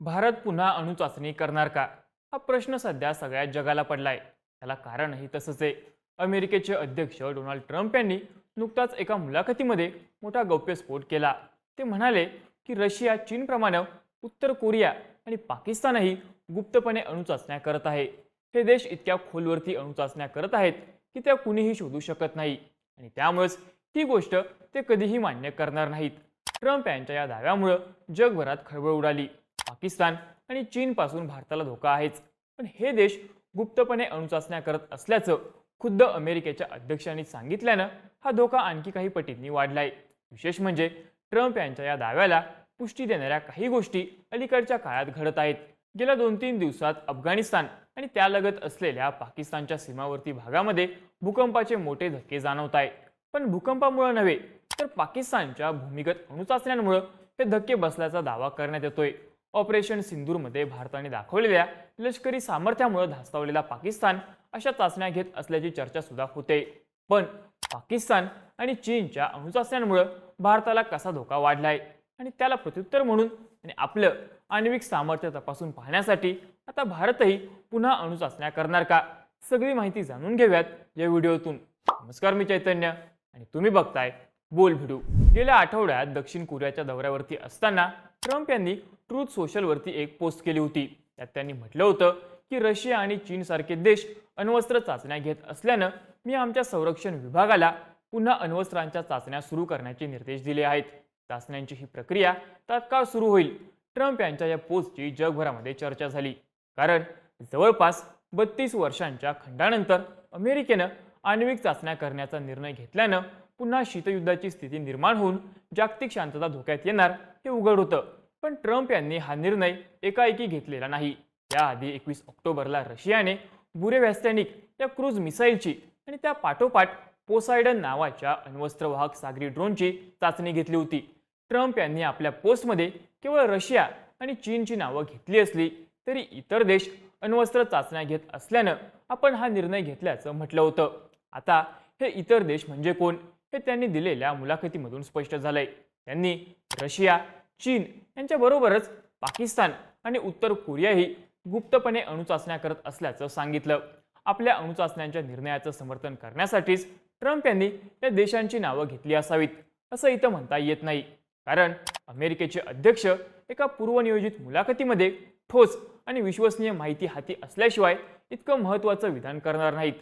भारत पुन्हा अणुचाचणी करणार का? हा प्रश्न सध्या सगळ्या जगाला पडलाय. त्याला कारणही तसंच आहे. अमेरिकेचे अध्यक्ष डोनाल्ड ट्रम्प यांनी नुकताच एका मुलाखतीमध्ये मोठा गौप्यस्फोट केला. ते म्हणाले की रशिया चीनप्रमाणे उत्तर कोरिया आणि पाकिस्तानही गुप्तपणे अणुचाचण्या करत आहे. हे देश इतक्या खोलवरती अणुचाचण्या करत आहेत की त्या कुणीही शोधू शकत नाही. आणि त्यामुळेच ही गोष्ट ते कधीही मान्य करणार नाहीत. ट्रम्प यांच्या या दाव्यामुळं जगभरात खळबळ उडाली. पाकिस्तान आणि चीनपासून भारताला धोका आहेच. पण हे देश गुप्तपणे अणुचाचण्या करत असल्याचं खुद्द अमेरिकेच्या अध्यक्षांनी सांगितल्यानं हा धोका आणखी काही पटींनी वाढलाय. विशेष म्हणजे ट्रम्प यांच्या या दाव्याला पुष्टी देणाऱ्या काही गोष्टी अलीकडच्या काळात घडत आहेत. गेल्या दोन तीन दिवसात अफगाणिस्तान आणि त्यालगत असलेल्या पाकिस्तानच्या सीमावर्ती भागामध्ये भूकंपाचे मोठे धक्के जाणवत आहे पण भूकंपामुळे नव्हे तर पाकिस्तानच्या भूमिगत अणुचाचण्यांमुळे हे धक्के बसल्याचा दावा करण्यात येतोय. ऑपरेशन सिंदूरमध्ये भारताने दाखवलेल्या लष्करी सामर्थ्यामुळे धास्तावलेला पाकिस्तान अशा चाचण्या घेत असल्याची चर्चा सुद्धा होते. पण पाकिस्तान आणि चीनच्या अणुचाचण्यांमुळे भारताला कसा धोका वाढलाय आणि त्याला प्रत्युत्तर म्हणून आणि आपलं आण्विक सामर्थ्य तपासून पाहण्यासाठी आता भारतही पुन्हा अणुचाचण्या करणार का? सगळी माहिती जाणून घेऊयात या व्हिडिओतून. नमस्कार मी चैतन्य आणि तुम्ही बघताय बोल व्हिडिओ. गेल्या आठवड्यात दक्षिण कोरियाच्या दौऱ्यावरती असताना ट्रम्प यांनी ट्रूथ सोशलवरती एक पोस्ट केली होती. त्यात त्यांनी म्हटलं होतं की रशिया आणि चीनसारखे देश अण्वस्त्र चाचण्या घेत असल्यानं मी आमच्या संरक्षण विभागाला पुन्हा अण्वस्त्रांच्या चाचण्या सुरू करण्याचे निर्देश दिले आहेत. चाचण्यांची ही प्रक्रिया तात्काळ सुरू होईल. ट्रम्प यांच्या या पोस्टची जगभरामध्ये चर्चा झाली. कारण जवळपास बत्तीस वर्षांच्या खंडानंतर अमेरिकेनं आण्विक चाचण्या करण्याचा निर्णय घेतल्यानं पुन्हा शीतयुद्धाची स्थिती निर्माण होऊन जागतिक शांतता धोक्यात येणार हे उघड होतं. पण ट्रम्प यांनी हा निर्णय एकाएकी घेतलेला नाही. त्याआधी एकवीस ऑक्टोबरला रशियाने बुरेव्हॅस्टॅनिक या क्रूज मिसाईलची आणि त्या पाठोपाठ पोसायडन नावाच्या अण्वस्त्रवाहक सागरी ड्रोनची चाचणी घेतली होती. ट्रम्प यांनी आपल्या पोस्टमध्ये केवळ रशिया आणि चीनची नावं घेतली असली तरी इतर देश अण्वस्त्र चाचण्या घेत असल्यानं आपण हा निर्णय घेतल्याचं म्हटलं होतं. आता हे इतर देश म्हणजे कोण? हे त्यांनी दिलेल्या मुलाखतीमधून स्पष्ट झालंय. त्यांनी रशिया चीन यांच्याबरोबरच पाकिस्तान आणि उत्तर कोरियाही गुप्तपणे अणुचाचण्या करत असल्याचं सांगितलं. आपल्या अणुचाचण्यांच्या निर्णयाचं समर्थन करण्यासाठीच ट्रम्प यांनी या देशांची नावं घेतली असावीत असं इथं म्हणता येत नाही. कारण अमेरिकेचे अध्यक्ष एका पूर्वनियोजित मुलाखतीमध्ये ठोस आणि विश्वसनीय माहिती हाती असल्याशिवाय इतकं महत्त्वाचं विधान करणार नाहीत.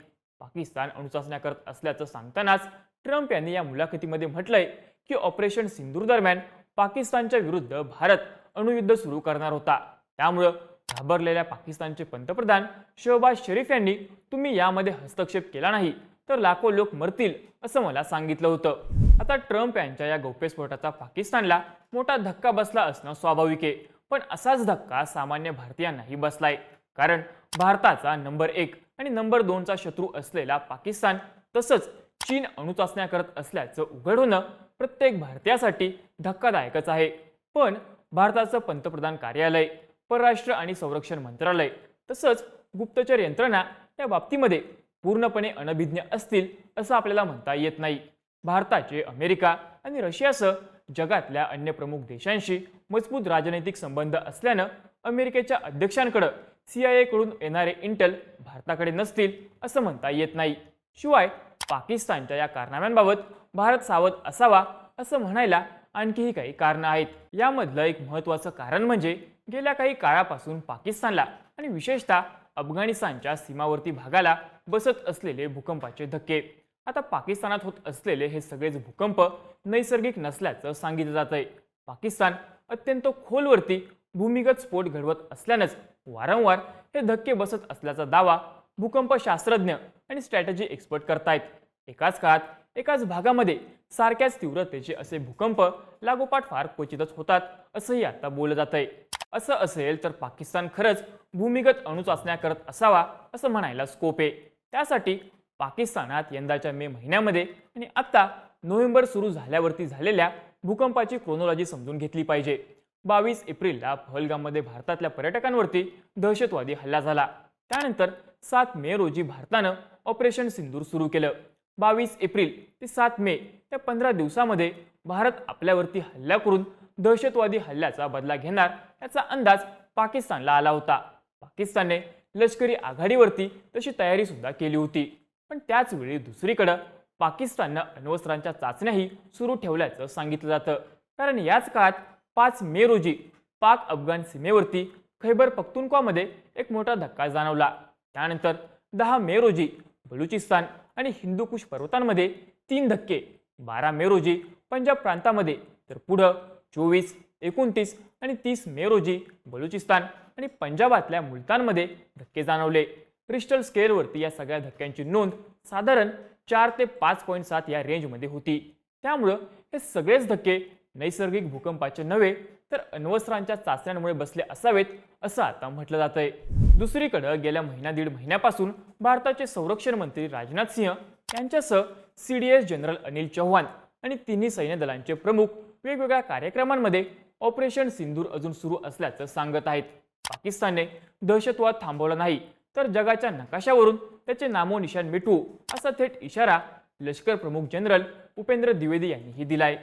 पाकिस्तान अणुचाचण्या करत असल्याचं सांगतानाच ट्रम्प यांनी या मुलाखतीमध्ये म्हटलंय की ऑपरेशन सिंदूर दरम्यान पाकिस्तानच्या विरुद्ध भारत अणुयुद्ध सुरू करणार होता. त्यामुळं घाबरलेल्या पाकिस्तानचे पंतप्रधान शहबाज शरीफ यांनी तुम्ही यामध्ये हस्तक्षेप केला नाही तर लाखो लोक मरतील असं मला सांगितलं होतं. आता ट्रम्प यांच्या या गौप्यस्फोटाचा पाकिस्तानला मोठा धक्का बसला असणं स्वाभाविक आहे. पण असाच धक्का सामान्य भारतीयांनाही बसलाय. कारण भारताचा नंबर एक आणि नंबर दोनचा शत्रू असलेला पाकिस्तान तसंच चीन अणुचाचण्या करत असल्याचं उघड होणं प्रत्येक भारतीयासाठी धक्कादायकच आहे. पण भारताचं पंतप्रधान कार्यालय परराष्ट्र आणि संरक्षण मंत्रालय तसंच गुप्तचर यंत्रणा या बाबतीमध्ये पूर्णपणे अनभिज्ञ असतील असं आपल्याला म्हणता येत नाही. भारताचे अमेरिका आणि रशियासह जगातल्या अन्य प्रमुख देशांशी मजबूत राजनैतिक संबंध असल्यानं अमेरिकेच्या अध्यक्षांकडं सी आय एकडून येणारे इंटेल भारताकडे नसतील असं म्हणता येत नाही. शिवाय पाकिस्तानच्या या कारनाम्यांबाबत भारत सावध असावा असं म्हणायला आणखीही काही कारणं आहेत. यामधलं एक महत्त्वाचं कारण म्हणजे गेल्या काही काळापासून पाकिस्तानला आणि विशेषतः अफगाणिस्तानच्या सीमावर्ती भागाला बसत असलेले भूकंपाचे धक्के. आता पाकिस्तानात होत असलेले हे सगळेच भूकंप नैसर्गिक नसल्याचं सांगितलं जात आहे पाकिस्तान अत्यंत खोलवरती भूमिगत स्फोट घडवत असल्यानंच वारंवार हे धक्के बसत असल्याचा दावा भूकंप शास्त्रज्ञ आणि स्ट्रॅटेजी एक्सपर्ट करतायत. एकाच काळात एकाच भागामध्ये सारख्याच तीव्रतेचे असे भूकंप लागोपाठ फार क्वचितच होतात असंही आता बोललं जात आहे असं असेल तर पाकिस्तान खरंच भूमिगत अणुचाचण्या करत असावा असं म्हणायला स्कोप आहे. त्यासाठी पाकिस्तानात यंदाच्या मे महिन्यामध्ये आणि आत्ता नोव्हेंबर सुरू झाल्यावरती झालेल्या भूकंपाची क्रोनॉलॉजी समजून घेतली पाहिजे. बावीस एप्रिलला पहलगाममध्ये भारतातल्या पर्यटकांवरती दहशतवादी हल्ला झाला. त्यानंतर सात मे रोजी भारतानं ऑपरेशन सिंदूर सुरू केलं. बावीस एप्रिल ते सात मे या पंधरा दिवसामध्ये भारत आपल्यावरती हल्ला करून दहशतवादी हल्ल्याचा बदला घेणार याचा अंदाज पाकिस्तानला आला होता. पाकिस्तानने लष्करी आघाडीवरती तशी तयारी सुद्धा केली होती. पण त्याचवेळी दुसरीकडं पाकिस्ताननं अण्वस्त्रांच्या चाचण्याही सुरू ठेवल्याचं सांगितलं जातं. कारण याच काळात पाच मे रोजी पाक अफगाण सीमेवरती खैबर पख्तुनख्वामध्ये एक मोठा धक्का जाणवला. त्यानंतर दहा मे रोजी बलुचिस्तान आणि हिंदुकुश पर्वतांमध्ये तीन धक्के बारा मे रोजी पंजाब प्रांतामध्ये तर पुढं चोवीस एकोणतीस आणि तीस मे रोजी बलुचिस्तान आणि पंजाबातल्या मुलतानमध्ये धक्के जाणवले. क्रिस्टल स्केलवरती या सगळ्या धक्क्यांची नोंद साधारण चार ते पाच पॉईंट सात या रेंजमध्ये होती. त्यामुळं हे सगळेच धक्के नैसर्गिक भूकंपाचे नव्हे तर अण्वस्त्रांच्या चाचण्यांमुळे बसले असावेत असं आता म्हटलं जात आहे दुसरीकडं गेल्या महिना दीड महिन्यापासून भारताचे संरक्षण मंत्री राजनाथ सिंह यांच्यासह C D S general Anil Chauhan आणि तिन्ही सैन्य दलांचे प्रमुख वेगवेगळ्या कार्यक्रमांमध्ये ऑपरेशन सिंदूर अजून सुरू असल्याचं सांगत आहेत. पाकिस्तानने दहशतवाद थांबवला नाही तर जगाच्या नकाशावरून त्याचे नामोनिशाण मिटवू असा थेट इशारा लष्कर प्रमुख जनरल उपेंद्र द्विवेदी यांनीही दिलाय.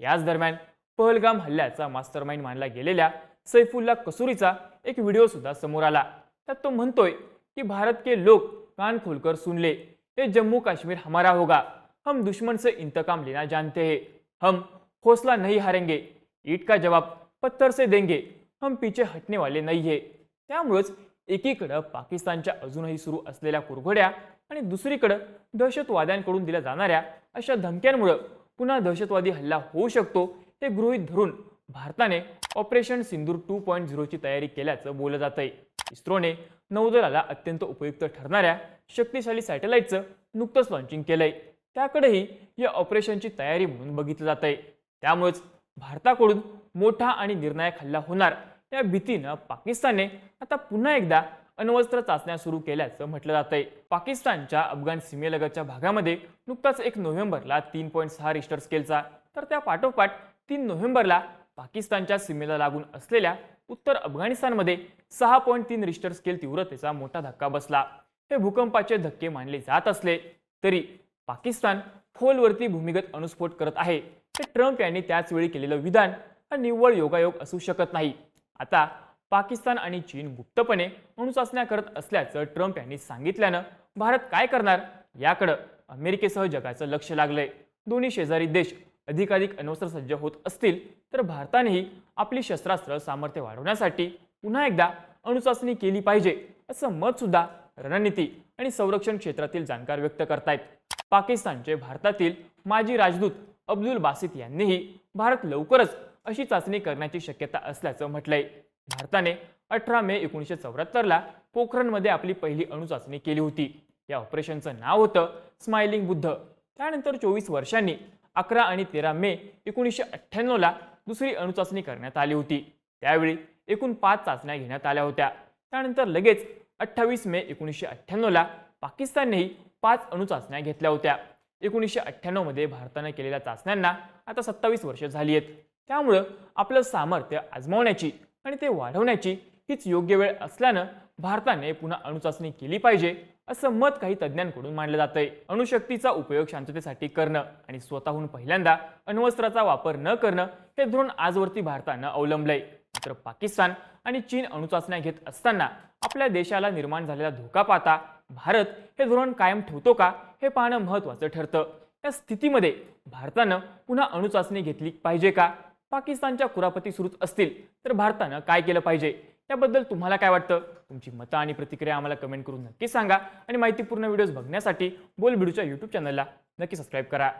याच दरम्यान पहलगाम हल्ल्याचा मास्टरमाइंड मानला गेलेल्या सैफुल्ला कसुरीचा एक व्हिडिओ सुद्धा समोर आला. त्यात तो म्हणतोय की भारत के लोक कान खोलकर सुनले हे ये जम्मू काश्मीर हमारा होगा. हम दुश्मन से इंतकाम लेना जानते हैं. हम हौसला नहीं हारेंगे. ईट का जवाब पत्थर से देंगे. हम पीछे हटने वाले नहीं है. त्यामुळंच एकीकडं पाकिस्तानच्या अजूनही सुरू असलेल्या कुरघोड्या आणि दुसरीकडं दहशतवाद्यांकडून दिल्या जाणाऱ्या अशा धमक्यांमुळं पुन्हा दहशतवादी हल्ला होऊ शकतो ते गृहीत धरून भारताने ऑपरेशन सिंदूर टू पॉईंट झिरोची तयारी केल्याचं बोललं जात आहे इस्रोने नौदलाला अत्यंत उपयुक्त ठरणाऱ्या शक्तिशाली सॅटेलाईटचं नुकतंच लॉन्चिंग केलंय. त्याकडेही या ऑपरेशनची तयारी म्हणून बघितलं जात आहे त्यामुळेच भारताकडून मोठा आणि निर्णायक हल्ला होणार या भीतीनं पाकिस्तानने आता पुन्हा एकदा अण्वस्त्र चाचण्या सुरू केल्याचं म्हटलं जात आहे पाकिस्तानच्या अफगाण सीमेलगतच्या भागामध्ये नुकताच एक नोव्हेंबरला तीन पॉईंट सहा रिस्टर स्केलचा तर त्या पाठोपाठ तीन नोव्हेंबरला पाकिस्तानच्या सीमेला लागून असलेल्या उत्तर अफगाणिस्तानमध्ये सहा पॉईंट तीन रिस्टर स्केल तीव्रतेचा मोठा धक्का बसला. हे भूकंपाचे धक्के मानले जात असले तरी पाकिस्तान खोलवरती भूमिगत अणुस्फोट करत आहे. हे ट्रम्प यांनी त्याच वेळी केलेलं विधान हा निव्वळ योगायोग असू शकत नाही. आता पाकिस्तान आणि चीन गुप्तपणे अणुचाचण्या करत असल्याचं ट्रम्प यांनी सांगितल्यानं भारत काय करणार? याकडं अमेरिकेसह जगाचं लक्ष लागलंय. दोन्ही शेजारी देश अधिकाधिक अण्वस्त्र सज्ज होत असतील तर भारतानेही आपली शस्त्रास्त्र सामर्थ्य वाढवण्यासाठी पुन्हा एकदा अणुचाचणी केली पाहिजे असं मत सुद्धा रणनीती आणि संरक्षण क्षेत्रातील जाणकार व्यक्त करतायत. पाकिस्तानचे भारतातील माजी राजदूत अब्दुल बासित यांनीही भारत लवकरच अशी चाचणी करण्याची शक्यता असल्याचं म्हटलंय. भारताने अठरा मे एकोणीसशे चौऱ्याहत्तरला पोखरणमध्ये आपली पहिली अणुचाचणी केली होती. या ऑपरेशनचं नाव होतं स्माइलिंग बुद्ध. त्यानंतर चोवीस वर्षांनी अकरा आणि तेरा मे एकोणीसशे अठ्ठ्याण्णवला दुसरी अणुचाचणी करण्यात आली होती. त्यावेळी एकूण पाच चाचण्या घेण्यात आल्या होत्या. त्यानंतर लगेच अठ्ठावीस मे एकोणीसशे अठ्ठ्याण्णवला पाकिस्ताननेही पाच अणुचाचण्या घेतल्या होत्या. एकोणीसशे अठ्ठ्याण्णवमध्ये भारतानं केलेल्या चाचण्यांना आता सत्तावीस वर्ष झाली आहेत. त्यामुळं आपलं सामर्थ्य आजमावण्याची आणि ते वाढवण्याची हीच योग्य वेळ असल्यानं भारताने पुन्हा अणुचाचणी केली पाहिजे. असं मत काही तज्ज्ञांकडून मांडलं जातंय. अणुशक्तीचा उपयोग शांततेसाठी करणं आणि स्वतःहून पहिल्यांदा अण्वस्त्राचा वापर न करणं हे धोरण आजवरती भारतानं अवलंबलंय. मात्र पाकिस्तान आणि चीन अणुचाचण्या घेत असताना आपल्या देशाला निर्माण झालेला धोका पाहता भारत हे धोरण कायम ठेवतो का हे पाहणं महत्त्वाचं ठरतं. या स्थितीमध्ये भारतानं पुन्हा अणुचाचणी घेतली पाहिजे का? पाकिस्तानच्या कुरापती सुरूच असतील तर भारतानं काय केलं पाहिजे? त्याबद्दल तुम्हाला काय वाटतं? तुमची मतं आणि प्रतिक्रिया आम्हाला कमेंट करून नक्की सांगा. आणि माहितीपूर्ण व्हिडिओज बघण्यासाठी बोल बिडूच्या यूट्यूब चॅनलला नक्की सबस्क्राईब करा.